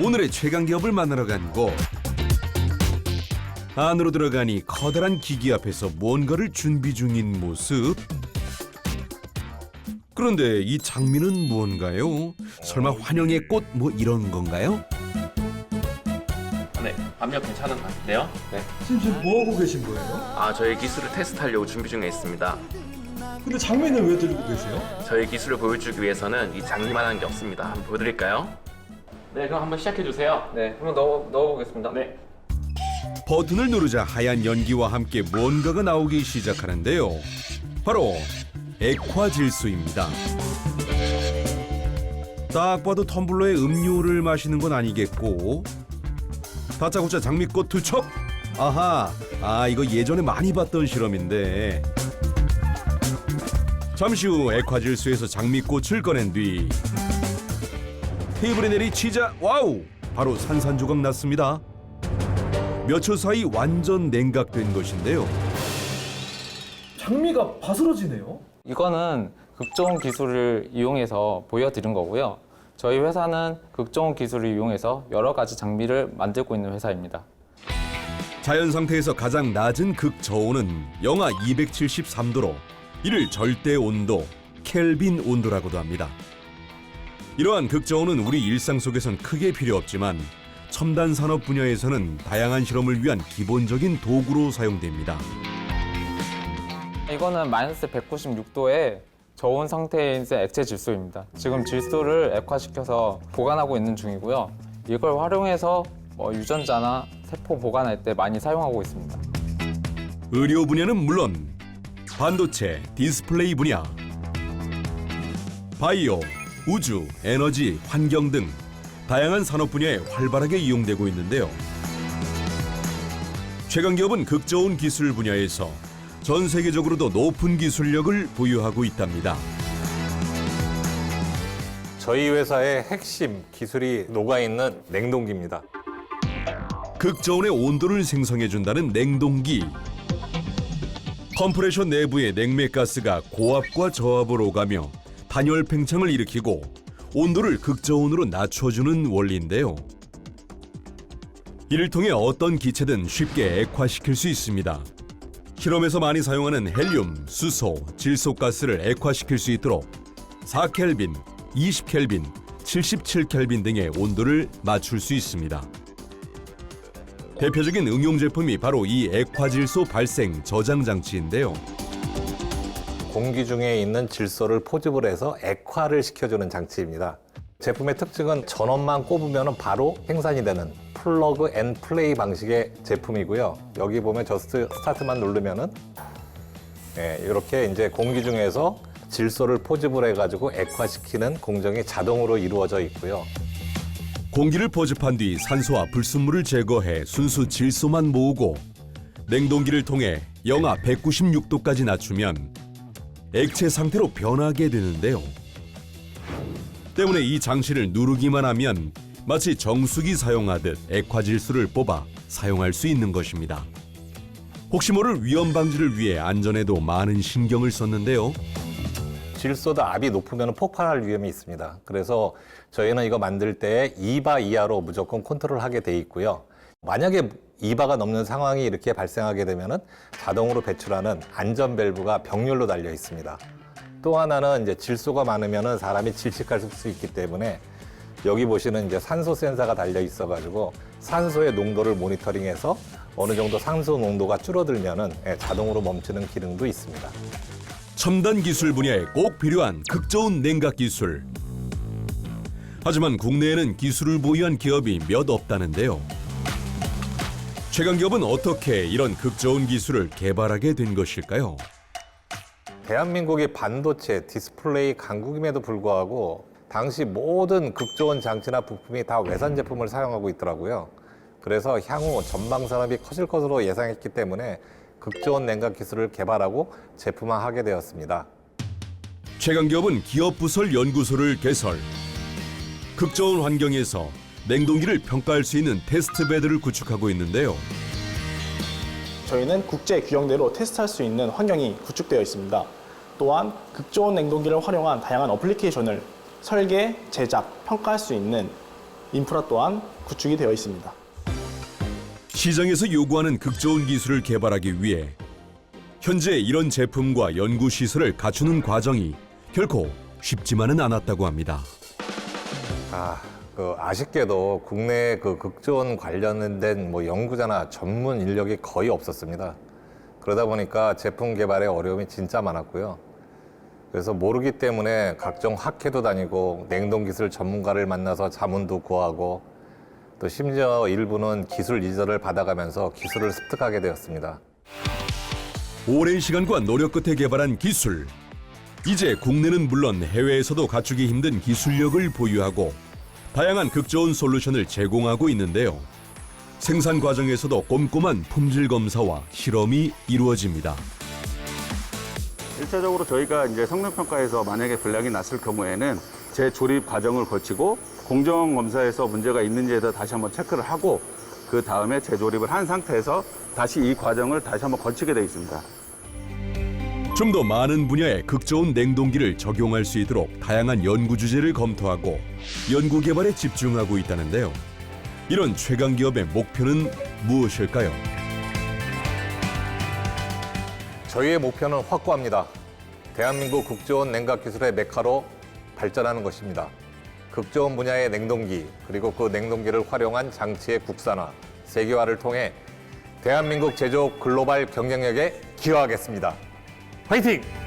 오늘의 최강 기업을 만나러 간 곳. 안으로 들어가니 커다란 기기 앞에서 뭔가를 준비 중인 모습. 그런데 이 장미는 뭔가요? 설마 환영의 꽃 뭐 이런 건가요? 네, 압력 괜찮은 것 같은데요? 네. 지금 지금 뭐 하고 계신 거예요? 아, 저희 기술을 테스트하려고 준비 중에 있습니다. 근데 장면을 왜 들고 계세요? 저희 기술을 보여주기 위해서는 이 장미만한 게 없습니다. 한번 보여드릴까요? 네, 그럼 한번 시작해 주세요. 네, 한번 넣어 넣어보겠습니다. 네. 버튼을 누르자 하얀 연기와 함께 뭔가가 나오기 시작하는데요. 바로 액화질소입니다. 딱 봐도 텀블러에 음료를 마시는 건 아니겠고 다짜고짜 장미꽃 투척? 아하, 아 이거 예전에 많이 봤던 실험인데 잠시 후 액화질소에서 장미꽃을 꺼낸 뒤 테이블에 내리치자 와우 바로 산산조각 났습니다. 몇 초 사이 완전 냉각된 것인데요. 장미가 바스러지네요. 이거는 극저온 기술을 이용해서 보여드린 거고요. 저희 회사는 극저온 기술을 이용해서 여러 가지 장비를 만들고 있는 회사입니다. 자연 상태에서 가장 낮은 극저온은 영하 273도로 이를 절대 온도, 켈빈 온도라고도 합니다. 이러한 극저온은 우리 일상 속에선 크게 필요 없지만 첨단 산업 분야에서는 다양한 실험을 위한 기본적인 도구로 사용됩니다. 이거는 마이너스 196도의 저온 상태에 있는 액체 질소입니다. 지금 질소를 액화시켜서 보관하고 있는 중이고요. 이걸 활용해서 뭐 유전자나 세포 보관할 때 많이 사용하고 있습니다. 의료 분야는 물론 반도체, 디스플레이 분야, 바이오, 우주, 에너지, 환경 등 다양한 산업 분야에 활발하게 이용되고 있는데요. 최강 기업은 극저온 기술 분야에서 전 세계적으로도 높은 기술력을 보유하고 있답니다. 저희 회사의 핵심 기술이 녹아있는 냉동기입니다. 극저온의 온도를 생성해 준다는 냉동기. 컴프레셔 내부의 냉매가스가 고압과 저압을 오가며 단열 팽창을 일으키고 온도를 극저온으로 낮춰주는 원리인데요. 이를 통해 어떤 기체든 쉽게 액화시킬 수 있습니다. 실험에서 많이 사용하는 헬륨, 수소, 질소가스를 액화시킬 수 있도록 4켈빈, 20켈빈, 77켈빈 등의 온도를 맞출 수 있습니다. 대표적인 응용 제품이 바로 이 액화질소 발생 저장 장치인데요. 공기 중에 있는 질소를 포집을 해서 액화를 시켜주는 장치입니다. 제품의 특징은 전원만 꼽으면 바로 생산이 되는 플러그 앤 플레이 방식의 제품이고요. 여기 보면 저스트 스타트만 누르면은 예, 이렇게 이제 공기 중에서 질소를 포집을 해가지고 액화시키는 공정이 자동으로 이루어져 있고요. 공기를 포집한 뒤 산소와 불순물을 제거해 순수 질소만 모으고 냉동기를 통해 영하 196도까지 낮추면 액체 상태로 변하게 되는데요. 때문에 이 장치를 누르기만 하면 마치 정수기 사용하듯 액화질소를 뽑아 사용할 수 있는 것입니다. 혹시 모를 위험 방지를 위해 안전에도 많은 신경을 썼는데요. 질소도 압이 높으면 폭발할 위험이 있습니다. 그래서 저희는 이거 만들 때 2바 이하로 무조건 컨트롤하게 돼 있고요. 만약에 2바가 넘는 상황이 이렇게 발생하게 되면은 자동으로 배출하는 안전 밸브가 병렬로 달려 있습니다. 또 하나는 이제 질소가 많으면은 사람이 질식할 수 있기 때문에 여기 보시는 이제 산소 센서가 달려 있어 가지고 산소의 농도를 모니터링해서 어느 정도 산소 농도가 줄어들면은 예, 자동으로 멈추는 기능도 있습니다. 첨단 기술 분야에 꼭 필요한 극저온 냉각 기술. 하지만 국내에는 기술을 보유한 기업이 몇 없다는데요. 최강 기업은 어떻게 이런 극저온 기술을 개발하게 된 것일까요? 대한민국이 반도체, 디스플레이 강국임에도 불구하고 당시 모든 극조원 장치나 부품이 다 외산 제품을 사용하고 있더라고요. 그래서 향후 전방 산업이 커질 것으로 예상했기 때문에 극조원 냉각 기술을 개발하고 제품화하게 되었습니다. 최강 기업은 기업 부설 연구소를 개설. 극저온 환경에서 냉동기를 평가할 수 있는 테스트 베드를 구축하고 있는데요. 저희는 국제 규정대로 테스트할 수 있는 환경이 구축되어 있습니다. 또한 극저온 냉동기를 활용한 다양한 어플리케이션을 설계, 제작, 평가할 수 있는 인프라 또한 구축이 되어 있습니다. 시장에서 요구하는 극저온 기술을 개발하기 위해 현재 이런 제품과 연구 시설을 갖추는 과정이 결코 쉽지만은 않았다고 합니다. 아, 그 아쉽게도 국내 그 극조원 관련된 뭐 연구자나 전문 인력이 거의 없었습니다. 그러다 보니까 제품 개발에 어려움이 진짜 많았고요. 그래서 모르기 때문에 각종 학회도 다니고 냉동 기술 전문가를 만나서 자문도 구하고 또 심지어 일부는 기술 이전을 받아가면서 기술을 습득하게 되었습니다. 오랜 시간과 노력 끝에 개발한 기술. 이제 국내는 물론 해외에서도 갖추기 힘든 기술력을 보유하고 다양한 극저온 솔루션을 제공하고 있는데요. 생산 과정에서도 꼼꼼한 품질 검사와 실험이 이루어집니다. 일차적으로 저희가 이제 성능평가에서 만약에 불량이 났을 경우에는 재조립 과정을 거치고 공정 검사에서 문제가 있는지에 대해 다시 한번 체크를 하고 그 다음에 재조립을 한 상태에서 다시 이 과정을 다시 한번 거치게 되어 있습니다. 좀 더 많은 분야의 극저온 냉동기를 적용할 수 있도록 다양한 연구 주제를 검토하고 연구 개발에 집중하고 있다는데요. 이런 최강 기업의 목표는 무엇일까요? 저희의 목표는 확고합니다. 대한민국 극조원 냉각 기술의 메카로 발전하는 것입니다. 극조원 분야의 냉동기 그리고 그 냉동기를 활용한 장치의 국산화, 세계화를 통해 대한민국 제조 글로벌 경쟁력에 기여하겠습니다. 화이팅!